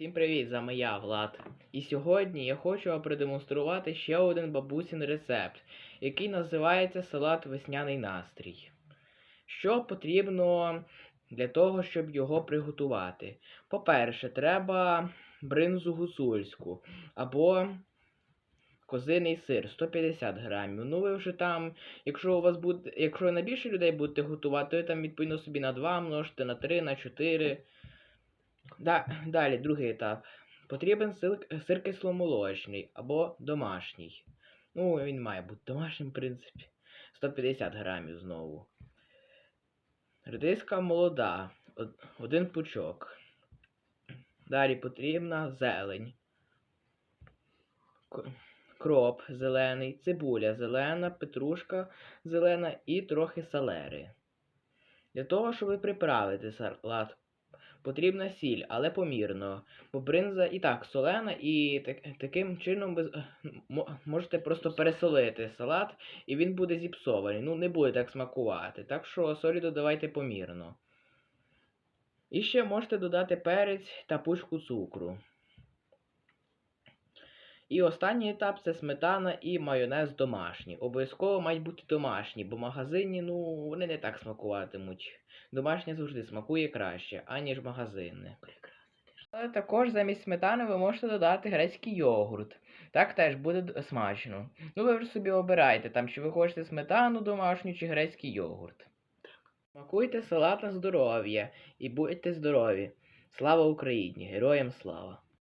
Всім привіт, з вами я, Влад. І сьогодні я хочу вам продемонструвати ще один бабусін рецепт, який називається салат весняний настрій. Що потрібно для того, щоб його приготувати? По-перше, треба бринзу гуцульську або козиний сир 150 грамів. Ну ви вже там, якщо у вас буде, якщо на більше людей будете готувати, то ви там відповідно собі на 2 множите, на 3, на 4. Да, далі, другий етап. Потрібен сир, сир кисломолочний або домашній. Ну, він має бути домашнім, в принципі. 150 грамів знову. Редиска молода. Один пучок. Далі потрібна зелень. Кроп зелений, цибуля зелена, петрушка зелена і трохи салери. Для того, щоб приправити салат, Потрібна сіль, але помірно, бо бринза і так солена, і так, таким чином ви можете просто пересолити салат, і він буде зіпсований. Ну, не буде так смакувати. Так що солі додавайте помірно. І ще можете додати перець та пучку цукру. І останній етап це сметана і майонез домашній. Обов'язково мають бути домашні, бо магазинні, ну, вони не так смакуватимуть. Домашнє завжди смакує краще, аніж магазинне. Але також замість сметани ви можете додати грецький йогурт. Так теж буде смачно. Ну ви вже собі обирайте, там, чи ви хочете сметану домашню, чи грецький йогурт. Смакуйте салат на здоров'я і будьте здорові. Слава Україні! Героям слава!